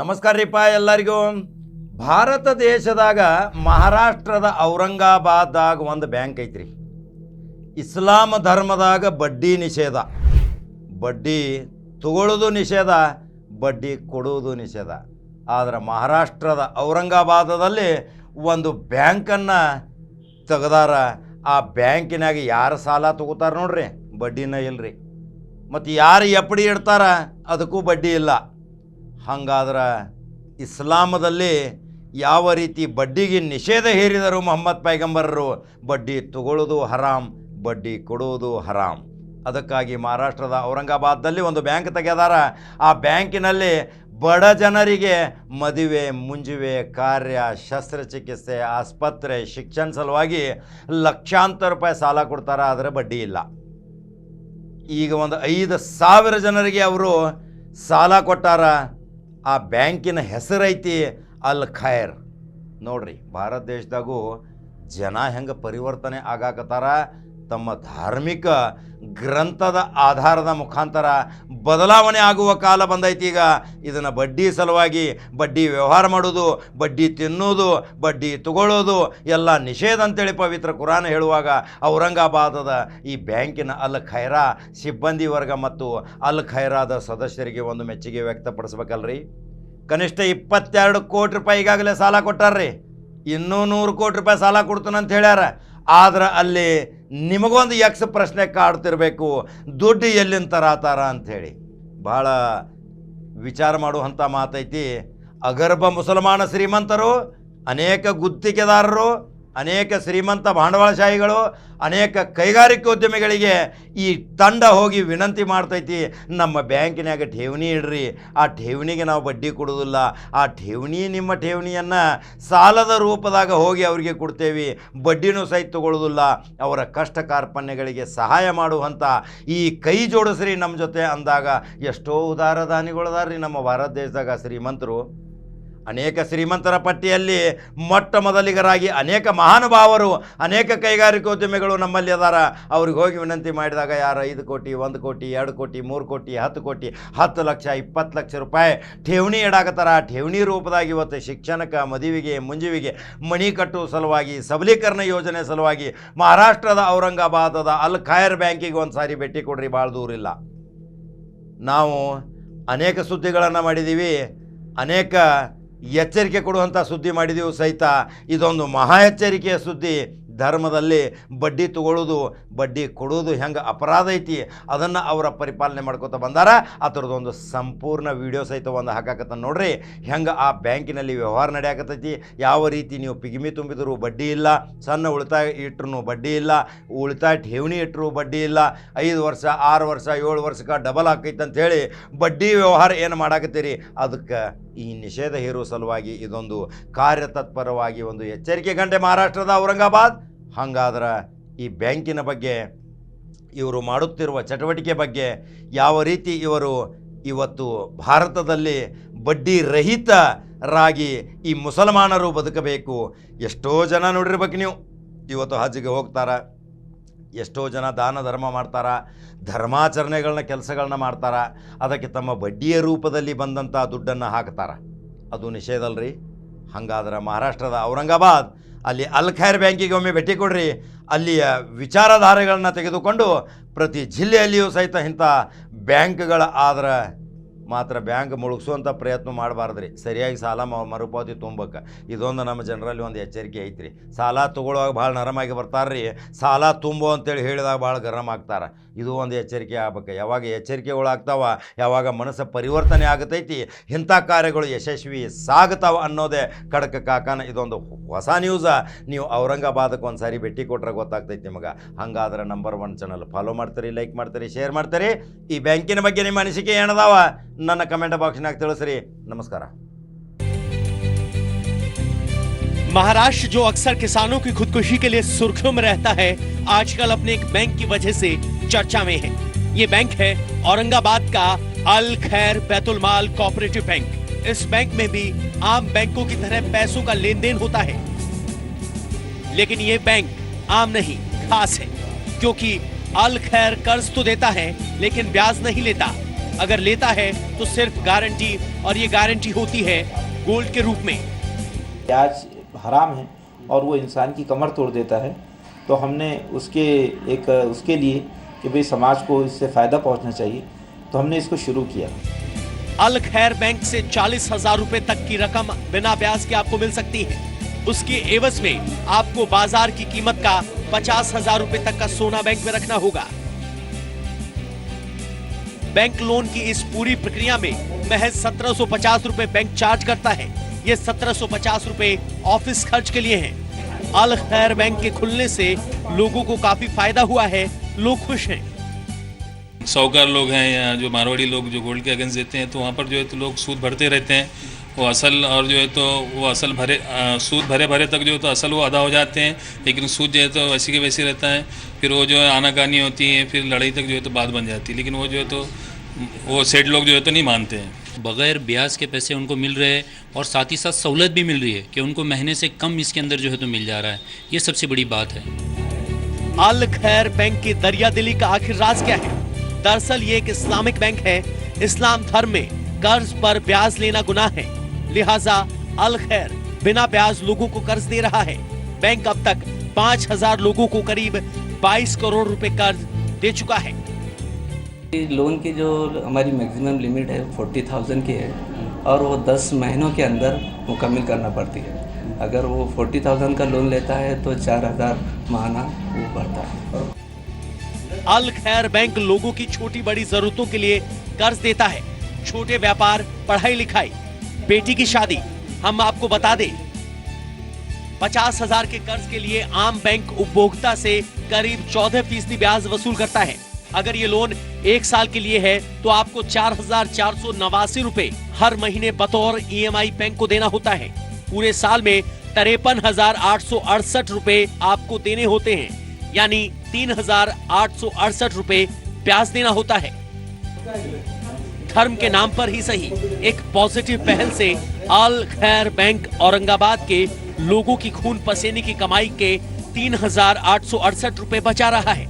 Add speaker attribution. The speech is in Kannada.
Speaker 1: ನಮಸ್ಕಾರ ರೀಪ ಎಲ್ಲರಿಗೂ. ಭಾರತ ದೇಶದಾಗ ಮಹಾರಾಷ್ಟ್ರದ ಔರಂಗಾಬಾದ್ದಾಗ ಒಂದು ಬ್ಯಾಂಕ್ ಐತ್ರಿ. ಇಸ್ಲಾಂ ಧರ್ಮದಾಗ ಬಡ್ಡಿ ನಿಷೇಧ. ಬಡ್ಡಿ ತಗೊಳ್ಳೋದು ನಿಷೇಧ, ಬಡ್ಡಿ ಕೊಡುವುದು ನಿಷೇಧ. ಆದರೆ ಮಹಾರಾಷ್ಟ್ರದ ಔರಂಗಾಬಾದದಲ್ಲಿ ಒಂದು ಬ್ಯಾಂಕನ್ನು ತೆಗೆದಾರ. ಆ ಬ್ಯಾಂಕಿನಾಗ ಯಾರು ಸಾಲ ತಗೋತಾರೆ ನೋಡ್ರಿ? ಬಡ್ಡಿನ ಇಲ್ರಿ. ಮತ್ತು ಯಾರು ಎಪ್ಪಡಿ ಇಡ್ತಾರ? ಅದಕ್ಕೂ ಬಡ್ಡಿ ಇಲ್ಲ. ಹಂಗಾದ್ರೆ ಇಸ್ಲಾಮದಲ್ಲಿ ಯಾವ ರೀತಿ ಬಡ್ಡಿಗೆ ನಿಷೇಧ ಹೇರಿದರು ಮೊಹಮ್ಮದ್ ಪೈಗಂಬರರು, ಬಡ್ಡಿ ತಗೊಳ್ಳೋದು ಹರಾಮ್, ಬಡ್ಡಿ ಕೊಡುವುದು ಹರಾಮ್. ಅದಕ್ಕಾಗಿ ಮಹಾರಾಷ್ಟ್ರದ ಔರಂಗಾಬಾದ್ದಲ್ಲಿ ಒಂದು ಬ್ಯಾಂಕ್ ತೆಗೆದಾರ. ಆ ಬ್ಯಾಂಕಿನಲ್ಲಿ ಬಡ ಜನರಿಗೆ ಮದುವೆ, ಮುಂಜುವೆ, ಕಾರ್ಯ, ಶಸ್ತ್ರಚಿಕಿತ್ಸೆ, ಆಸ್ಪತ್ರೆ, ಶಿಕ್ಷಣ ಸಲುವಾಗಿ ಲಕ್ಷಾಂತರ ರೂಪಾಯಿ ಸಾಲ ಕೊಡ್ತಾರೆ, ಆದರೆ ಬಡ್ಡಿ ಇಲ್ಲ. ಈಗ ಒಂದು ಐದು ಸಾವಿರ ಜನರಿಗೆ ಅವರು ಸಾಲ ಕೊಟ್ಟಾರ. ಆ ಬ್ಯಾಂಕಿನ ಹೆಸರೈತಿ ಅಲ್ ಖೈರ್. ನೋಡ್ರಿ ಭಾರತ ದೇಶದಾಗೂ ಜನ ಹೆಂಗೆ ಪರಿವರ್ತನೆ ಆಗಾಕತ್ತಾರ? ತಮ್ಮ ಧಾರ್ಮಿಕ ಗ್ರಂಥದ ಆಧಾರದ ಮುಖಾಂತರ ಬದಲಾವಣೆ ಆಗುವ ಕಾಲ ಬಂದೈತಿ ಈಗ. ಇದನ್ನು ಬಡ್ಡಿ ಸಲುವಾಗಿ ಬಡ್ಡಿ ವ್ಯವಹಾರ ಮಾಡೋದು, ಬಡ್ಡಿ ತಿನ್ನೋದು, ಬಡ್ಡಿ ತಗೊಳ್ಳೋದು ಎಲ್ಲ ನಿಷೇಧ ಅಂತೇಳಿ ಪವಿತ್ರ ಕುರಾನ್ ಹೇಳುವಾಗ ಔರಂಗಾಬಾದದ ಈ ಬ್ಯಾಂಕಿನ ಅಲ್ ಖೈರಾ ಸಿಬ್ಬಂದಿ ವರ್ಗ ಮತ್ತು ಅಲ್ ಖೈರಾದ ಸದಸ್ಯರಿಗೆ ಒಂದು ಮೆಚ್ಚುಗೆ ವ್ಯಕ್ತಪಡಿಸ್ಬೇಕಲ್ರಿ. ಕನಿಷ್ಠ ಇಪ್ಪತ್ತೆರಡು ಕೋಟಿ ರೂಪಾಯಿ ಈಗಾಗಲೇ ಸಾಲ ಕೊಟ್ಟಾರ್ರಿ. ಇನ್ನೂ ನೂರು ಕೋಟಿ ರೂಪಾಯಿ ಸಾಲ ಕೊಡ್ತಾನಂತ ಹೇಳ್ಯಾರ. ಆದ್ರೆ ಅಲ್ಲಿ ನಿಮಗೊಂದು ಎಕ್ಸ್ ಪ್ರಶ್ನೆ ಕಾಡ್ತಿರಬೇಕು, ದುಡ್ಡು ಎಲ್ಲಿಂದ ತರಾತಾರ ಅಂಥೇಳಿ. ಭಾಳ ವಿಚಾರ ಮಾಡುವಂಥ ಮಾತೈತಿ. ಅಗರ್ಭ ಮುಸಲ್ಮಾನ ಶ್ರೀಮಂತರು, ಅನೇಕ ಗುತ್ತಿಗೆದಾರರು ಅನೇಕ ಶ್ರೀಮಂತ ಬಂಡವಾಳಶಾಹಿಗಳು, ಅನೇಕ ಕೈಗಾರಿಕೋದ್ಯಮಿಗಳಿಗೆ ಈ ತಂಡ ಹೋಗಿ ವಿನಂತಿ ಮಾಡ್ತೈತಿ, ನಮ್ಮ ಬ್ಯಾಂಕಿನಾಗ ಠೇವಣಿ ಇಡ್ರಿ, ಆ ಠೇವಣಿಗೆ ನಾವು ಬಡ್ಡಿ ಕೊಡೋದಿಲ್ಲ ಆ ಠೇವಣಿ ನಿಮ್ಮ ಠೇವಣಿಯನ್ನು ಸಾಲದ ರೂಪದಾಗ ಹೋಗಿ ಅವರಿಗೆ ಕೊಡ್ತೇವೆ, ಬಡ್ಡಿನೂ ಸಹಿತ ತಗೊಳ್ಳೋದಿಲ್ಲ ಅವರ ಕಷ್ಟ ಕಾರ್ಪಣ್ಯಗಳಿಗೆ ಸಹಾಯ ಮಾಡುವಂಥ ಈ ಕೈ ಜೋಡಿಸ್ರಿ ನಮ್ಮ ಜೊತೆ ಅಂದಾಗ ಎಷ್ಟೋ ಉದಾರ ದಾನಿಗಳದಾರ್ರಿ ನಮ್ಮ ಭಾರತ ದೇಶದಾಗ ಶ್ರೀಮಂತರು. ಅನೇಕ ಶ್ರೀಮಂತರ ಪಟ್ಟಿಯಲ್ಲಿ ಮೊಟ್ಟ ಮೊದಲಿಗರಾಗಿ ಅನೇಕ ಮಹಾನುಭಾವರು, ಅನೇಕ ಕೈಗಾರಿಕೋದ್ಯಮಿಗಳು ನಮ್ಮಲ್ಲಿ ಅದಾರ. ಅವ್ರಿಗೆ ಹೋಗಿ ವಿನಂತಿ ಮಾಡಿದಾಗ ಯಾರು ಐದು ಕೋಟಿ, ಒಂದು ಕೋಟಿ, ಎರಡು ಕೋಟಿ, ಮೂರು ಕೋಟಿ, ಹತ್ತು ಕೋಟಿ, ಹತ್ತು ಲಕ್ಷ, ಇಪ್ಪತ್ತು ಲಕ್ಷ ರೂಪಾಯಿ ಠೇವಣಿ ಇಡಾಕತ್ತಾರ ಠೇವಣಿ ರೂಪದಾಗ ಇವತ್ತು ಶಿಕ್ಷಣಕ್ಕೆ, ಮದುವೆಗೆ, ಮುಂಜುವಿಗೆ ಮಣಿ ಕಟ್ಟುವ ಸಲುವಾಗಿ, ಸಬಲೀಕರಣ ಯೋಜನೆ ಸಲುವಾಗಿ ಮಹಾರಾಷ್ಟ್ರದ ಔರಂಗಾಬಾದದ ಅಲ್ ಖಾಯರ್ ಬ್ಯಾಂಕಿಗೆ ಒಂದು ಸಾರಿ ಭೇಟಿ ಕೊಡ್ರಿ ಭಾಳ ದೂರಿಲ್ಲ ನಾವು ಅನೇಕ ಸುದ್ದಿಗಳನ್ನು ಮಾಡಿದ್ದೀವಿ ಅನೇಕ ಎಚ್ಚರಿಕೆ ಕೊಡುವಂಥ ಸುದ್ದಿ ಮಾಡಿದೆವು ಸಹಿತ. ಇದೊಂದು ಮಹಾ ಎಚ್ಚರಿಕೆಯ ಸುದ್ದಿ. ಧರ್ಮದಲ್ಲಿ ಬಡ್ಡಿ ತಗೊಳ್ಳೋದು ಬಡ್ಡಿ ಕೊಡೋದು ಹೆಂಗೆ ಅಪರಾಧ ಐತಿ, ಅದನ್ನು ಅವರ ಪರಿಪಾಲನೆ ಮಾಡ್ಕೊತ ಬಂದಾರ. ಆ ಥರದೊಂದು ಸಂಪೂರ್ಣ ವಿಡಿಯೋ ಸಹಿತ ಒಂದು ಹಾಕಾಕತ್ತ ನೋಡ್ರಿ. ಹೆಂಗೆ ಆ ಬ್ಯಾಂಕಿನಲ್ಲಿ ವ್ಯವಹಾರ ನಡೆಯಾಕತ್ತೈತಿ, ಯಾವ ರೀತಿ ನೀವು ಪಿಗಿಮಿ ತುಂಬಿದರೂ ಬಡ್ಡಿ ಇಲ್ಲ, ಸಣ್ಣ ಉಳಿತಾಯ ಇಟ್ಟರು ಬಡ್ಡಿ ಇಲ್ಲ, ಉಳಿತಾಯ ಠೇವಣಿ ಇಟ್ಟರು ಬಡ್ಡಿ ಇಲ್ಲ, ಐದು ವರ್ಷ, ಆರು ವರ್ಷ, ಏಳು ವರ್ಷಕ್ಕೆ ಡಬಲ್ ಆಕೈತೆ ಹೇಳಿ ಬಡ್ಡಿ ವ್ಯವಹಾರ ಏನು ಮಾಡಾಕತ್ತೀರಿ? ಅದಕ್ಕೆ ಈ ನಿಷೇಧ ಹೇರುವ ಸಲುವಾಗಿ ಇದೊಂದು ಕಾರ್ಯತತ್ಪರವಾಗಿ ಒಂದು ಎಚ್ಚರಿಕೆ ಗಂಟೆ ಮಹಾರಾಷ್ಟ್ರದ ಔರಂಗಾಬಾದ್. ಹಾಗಾದ್ರೆ ಈ ಬ್ಯಾಂಕಿನ ಬಗ್ಗೆ, ಇವರು ಮಾಡುತ್ತಿರುವ ಚಟುವಟಿಕೆ ಬಗ್ಗೆ ಯಾವ ರೀತಿ ಇವರು ಇವತ್ತು ಭಾರತದಲ್ಲಿ ಬಡ್ಡಿ ರಹಿತರಾಗಿ ಈ ಮುಸಲ್ಮಾನರು ಬದುಕಬೇಕು, ಎಷ್ಟೋ ಜನ ನೋಡಿರ್ಬೇಕು ನೀವು. ಇವತ್ತು ಹಜ್ಜಿಗೆ ಹೋಗ್ತಾರ? ಎಷ್ಟೋ ಜನ ದಾನ ಧರ್ಮ ಮಾಡ್ತಾರೆ ಧರ್ಮಾಚರಣೆಗಳನ್ನ ಕೆಲಸಗಳನ್ನ ಮಾಡ್ತಾರೆ, ಅದಕ್ಕೆ ತಮ್ಮ ಬಡ್ಡಿಯ ರೂಪದಲ್ಲಿ ಬಂದಂಥ ದುಡ್ಡನ್ನು ಹಾಕ್ತಾರ ಅದು ನಿಷೇಧ ಅಲ್ರಿ. ಹಾಗಾದ್ರೆ ಮಹಾರಾಷ್ಟ್ರದ ಔರಂಗಾಬಾದ್, ಅಲ್ಲಿ ಅಲ್ ಖೈರ್ ಬ್ಯಾಂಕಿಗೆ ಒಮ್ಮೆ ಭೇಟಿ ಕೊಡ್ರಿ. ಅಲ್ಲಿಯ ವಿಚಾರಧಾರೆಗಳನ್ನ ತೆಗೆದುಕೊಂಡು ಪ್ರತಿ ಜಿಲ್ಲೆಯಲ್ಲಿಯೂ ಸಹಿತ ಇಂಥ ಬ್ಯಾಂಕ್ಗಳ ಆದ್ರೆ ಮಾತ್ರ ಬ್ಯಾಂಕ್ ಮುಳುಗಿಸುವಂಥ ಪ್ರಯತ್ನ ಮಾಡಬಾರ್ದ್ರಿ. ಸರಿಯಾಗಿ ಸಾಲ ಮರುಪಾವತಿ ತುಂಬಕ್ಕೆ ಇದೊಂದು ನಮ್ಮ ಜನರಲ್ಲಿ ಒಂದು ಎಚ್ಚರಿಕೆ ಐತ್ರಿ. ಸಾಲ ತೊಗೊಳುವಾಗ ಭಾಳ ನರಮಾಗಿ ಬರ್ತಾರ್ರಿ. ಸಾಲ ತುಂಬು ಅಂತೇಳಿ ಹೇಳಿದಾಗ ಭಾಳ ಗರಮ್ ಆಗ್ತಾರೆ. ಇದು ಒಂದು ಎಚ್ಚರಿಕೆ ಆಗ್ಬೇಕು ಯಾವಾಗ ಎಚ್ಚರಿಕೆಗಳು ಆಗ್ತಾವ ಯಾವಾಗ ಮನಸ್ಸು ಪರಿವರ್ತನೆ ಆಗತೈತಿ ಇಂಥ ಕಾರ್ಯಗಳು ಯಶಸ್ವಿ ಸಾಗ್ತಾವ ಅನ್ನೋದೇ ಖಡಕ ಕಾಕನ ಇದೊಂದು ಹೊಸ ನ್ಯೂಸ ನೀವು ಔರಂಗಾಬಾದಕ್ಕೆ ಒಂದು ಸಾರಿ ಭೇಟಿ ಕೊಟ್ರೆ ಗೊತ್ತಾಗ್ತೈತಿ ನಿಮಗೆ ಹಂಗಾದ್ರೆ ನಂಬರ್ ಒನ್ ಚಾನಲ್ ಫಾಲೋ ಮಾಡ್ತೀರಿ ಲೈಕ್ ಮಾಡ್ತೀರಿ ಶೇರ್ ಮಾಡ್ತೀರಿ ಈ ಬ್ಯಾಂಕಿನ ಬಗ್ಗೆ ನಿಮ್ಮ ಅನಿಸಿಕೆ ಏನದಾವ ನನ್ನ ಕಮೆಂಟ್ ಬಾಕ್ಸ್ನಾಗ ತಿಳಿಸ್ರಿ ನಮಸ್ಕಾರ
Speaker 2: महाराष्ट्र जो अक्सर किसानों की खुदकुशी के लिए सुर्खियों में रहता है आजकल अपने एक बैंक की वजह से चर्चा में है। ये बैंक है औरंगाबाद का अल खैर बैतुल माल कोऑपरेटिव बैंक। इस बैंक में भी आम बैंकों की तरह पैसों का लेन देन होता है। लेकिन ये बैंक आम नहीं, खास है, क्योंकि अल खैर कर्ज तो देता है, लेकिन ब्याज नहीं लेता। अगर लेता है तो सिर्फ़ गारंटी, और ये गारंटी होती है गोल्ड के रूप में।
Speaker 3: प्याज हराम है, और वो इंसान की कमर तोड़ देता है। तो हमने उसके एक, उसके लिए कि भाई समाज को इससे फ़ायदा पहुँचना चाहिए तो हमने इसको शुरू किया।
Speaker 2: अल खैर बैंक से चालीस हज़ार रूपए तक की रकम बिना ब्याज के आपको मिल सकती है। उसके एवज में आपको बाज़ार की कीमत का पचास हज़ार रूपए तक का सोना बैंक में रखना होगा। बैंक लोन की इस पूरी प्रक्रिया में महज सत्रह सौ पचास रूपए बैंक चार्ज करता है। ये सत्रह सौ पचास रूपए ऑफ़िस खर्च के लिए है। अल खैर बैंक के खुलने से लोगों को काफ़ी फ़ायदा हुआ है। लोग खुश हैं।
Speaker 4: साहूकार लोग हैं या जो मारवाड़ी लोग जो गोल्ड के अगेंस्ट देते हैं तो वहाँ पर जो है तो लोग सूद भरते रहते हैं। वो असल और जो है तो वो असल भरे अ, सूद भरे भरे तक जो है तो असल वो अदा हो जाते हैं लेकिन सूद जो है तो वैसी के वैसे रहता है। फिर वो जो है आनाकानी होती है फिर लड़ाई तक जो है तो बात बन जाती है लेकिन वो जो है तो वो सेठ लोग जो है तो नहीं मानते हैं।
Speaker 5: बगैर ब्याज के पैसे उनको मिल रहे हैं और साथ ही साथ सहूलत भी मिल रही है कि उनको महीने से कम इसके अंदर जो है तो मिल जा रहा है। ये सबसे बड़ी बात है।
Speaker 2: अल खैर बैंक की दरिया दिली का आखिर राज क्या है? दरअसल ये एक इस्लामिक बैंक है। इस्लाम धर्म में कर्ज पर ब्याज लेना गुनाह है। लिहाजा अल खैर बिना ब्याज लोगों को कर्ज दे रहा है। बैंक अब तक पाँच हज़ार लोगों को करीब 22 करोड़ रुपए कर्ज दे चुका है।
Speaker 6: लोन की जो हमारी मैक्सिमम लिमिट है फोर्टी थाउज़ेंड की है और वो दस महीनों के अंदर मुकम्मल करना पड़ती है। अगर वो फोर्टी थाउज़ेंड का लोन लेता है तो चार हज़ार महाना वो भरता है।
Speaker 2: अल खैर बैंक लोगों की छोटी बड़ी जरूरतों के लिए कर्ज देता है। छोटे व्यापार, पढ़ाई लिखाई, बेटी की शादी, हम आपको बता दें, पचास हज़ार के कर्ज के लिए आम बैंक उपभोक्ता से करीब चौदह फ़ीसदी ब्याज वसूल करता है। अगर ये लोन एक साल के लिए है तो आपको चार हज़ार चार सौ नवासी रूपए हर महीने बतौर ईएमआई बैंक को देना होता है। पूरे साल में तिरपन हज़ार आठ सौ अड़सठ रूपए आपको देने होते हैं। यानी तीन हज़ार आठ सौ अड़सठ रूपए ब्याज देना होता है। धर्म के नाम पर ही सही, एक पॉजिटिव पहल से अल खैर बैंक औरंगाबाद के लोगों की खून पसीने की कमाई के तीन हज़ार आठ सौ अड़सठ रूपए बचा रहा है।